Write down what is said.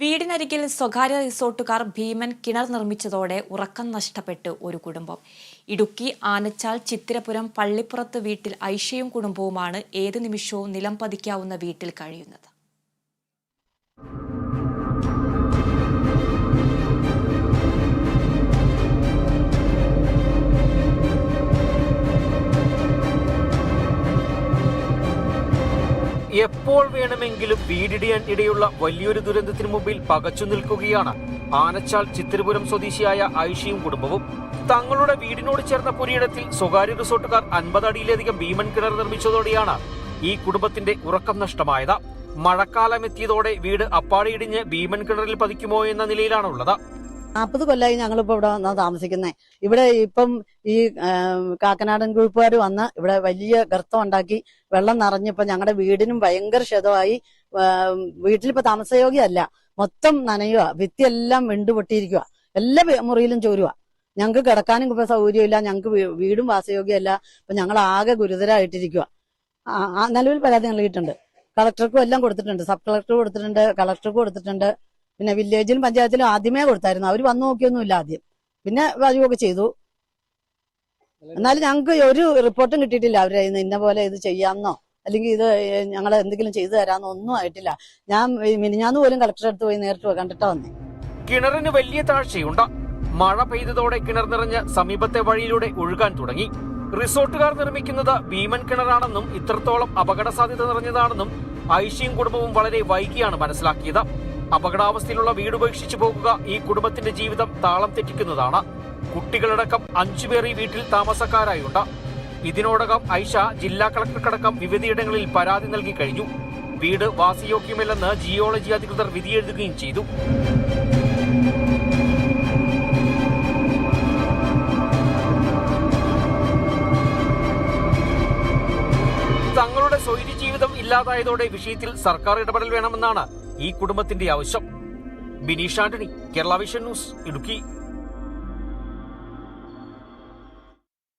വീടിനരികിൽ സ്വകാര്യ റിസോർട്ടുകാർ ഭീമൻ കിണർ നിർമ്മിച്ചതോടെ ഉറക്കം നഷ്ടപ്പെട്ട് ഒരു കുടുംബം. ഇടുക്കി ആനച്ചാൽ ചിത്തിരപുരം പള്ളിപ്പുറത്ത് വീട്ടിൽ ഐഷയും കുടുംബവുമാണ് ഏത് നിമിഷവും നിലം പതിക്കാവുന്ന വീട്ടിൽ കഴിയുന്നത്. എപ്പോൾ വേണമെങ്കിലും വീടിടിയാൻ ഇടയുള്ള വലിയൊരു ദുരന്തത്തിന് മുമ്പിൽ പകച്ചു നിൽക്കുകയാണ് ആനച്ചാൽ ചിത്തിരപുരം സ്വദേശിയായ ഐഷിയും കുടുംബവും. തങ്ങളുടെ വീടിനോട് ചേർന്ന പുരയിടത്തിൽ സ്വകാര്യ റിസോർട്ടുകാർ അൻപത് അടിയിലധികം ഭീമൻ കിണർ നിർമ്മിച്ചതോടെയാണ് ഈ കുടുംബത്തിന്റെ ഉറക്കം നഷ്ടമായത്. മഴക്കാലം എത്തിയതോടെ വീട് അപ്പാടിയിടിഞ്ഞ് ഭീമൻ കിണറിൽ പതിക്കുമോ എന്ന നിലയിലാണുള്ളത്. നാൽപ്പത് കൊല്ലമായി ഞങ്ങളിപ്പോൾ ഇവിടെ വന്നാ താമസിക്കുന്നത് ഇവിടെ ഇപ്പം ഈ കാക്കനാടൻ ഗ്രൂപ്പുകാർ വന്ന് ഇവിടെ വലിയ ഗർത്തം ഉണ്ടാക്കി വെള്ളം നിറഞ്ഞപ്പോ ഞങ്ങളുടെ വീടിനും ഭയങ്കര ക്ഷതമായി. വീട്ടിലിപ്പോൾ വീട്ടിലിപ്പോ താമസയോഗ്യമല്ല മൊത്തം നനയുക ഭിത്തിയെല്ലാം വെണ്ടുപൊട്ടിയിരിക്കുക എല്ലാ മുറിയിലും ചോരുക ഞങ്ങൾക്ക് കിടക്കാനും ഇപ്പൊ സൗകര്യമില്ല. ഞങ്ങൾക്ക് വീടും വാസയോഗ്യമല്ല അപ്പം ഞങ്ങൾ ആകെ ഗുരുതരമായിട്ടിരിക്കുക നിലവിൽ പരാതി നൽകിയിട്ടുണ്ട് കളക്ടർക്കും എല്ലാം കൊടുത്തിട്ടുണ്ട്. സബ് കളക്ടർ കൊടുത്തിട്ടുണ്ട്. കളക്ടർക്ക് കൊടുത്തിട്ടുണ്ട്. പിന്നെ വില്ലേജിലും പഞ്ചായത്തിലും ആദ്യമേ കൊടുത്തായിരുന്നു. അവർ വന്നു നോക്കിയൊന്നുമില്ല ആദ്യം. പിന്നെ വഴിയൊക്കെ ചെയ്തു. എന്നാലും ഞങ്ങൾക്ക് ഒരു റിപ്പോർട്ടും കിട്ടിയിട്ടില്ല. അവരെ ഇന്ന് പോലെ ഇത് ചെയ്യാമെന്നോ അല്ലെങ്കിൽ ഇത് ഞങ്ങൾ എന്തെങ്കിലും ചെയ്തു തരാമെന്നോ ഒന്നും ആയിട്ടില്ല. ഞാൻ മിനിഞ്ഞാന്ന് പോലും കളക്ടറെ അടുത്ത് പോയി നേരിട്ട് കണ്ടിട്ടാ വന്നേ. കിണറിന് വലിയ താഴ്ചയുണ്ട്. മഴ പെയ്തതോടെ കിണർ നിറഞ്ഞ് സമീപത്തെ വഴിയിലൂടെ ഒഴുകാൻ തുടങ്ങി. റിസോർട്ടുകാർ നിർമ്മിക്കുന്നത് ഭീമൻ കിണറാണെന്നും ഇത്രത്തോളം അപകട സാധ്യത നിറഞ്ഞതാണെന്നും ഐഷിയും കുടുംബവും വളരെ വൈകിയാണ് മനസ്സിലാക്കിയത്. അപകടാവസ്ഥയിലുള്ള വീട് ഉപേക്ഷിച്ചു പോകുക ഈ കുടുംബത്തിന്റെ ജീവിതം താളം തെറ്റിക്കുന്നതാണ്. കുട്ടികളടക്കം അഞ്ചുപേർ ഈ വീട്ടിൽ താമസക്കാരായുണ്ട്. ഇതിനോടകം ഐഷ ജില്ലാ കളക്ടർക്കടക്കം വിവിധയിടങ്ങളിൽ പരാതി നൽകി കഴിഞ്ഞു. വീട് വാസയോഗ്യമല്ലെന്ന് ജിയോളജി അധികൃതർ വിധിയെഴുതുകയും ചെയ്തു. തങ്ങളുടെ സ്വൈര്യ ജീവിതം ഇല്ലാതായതോടെ വിഷയത്തിൽ സർക്കാർ ഇടപെടൽ വേണമെന്നാണ് ഈ കുടുംബത്തിന്റെ ആവശ്യം. Bineesh Antony Kerala vision news Idukki.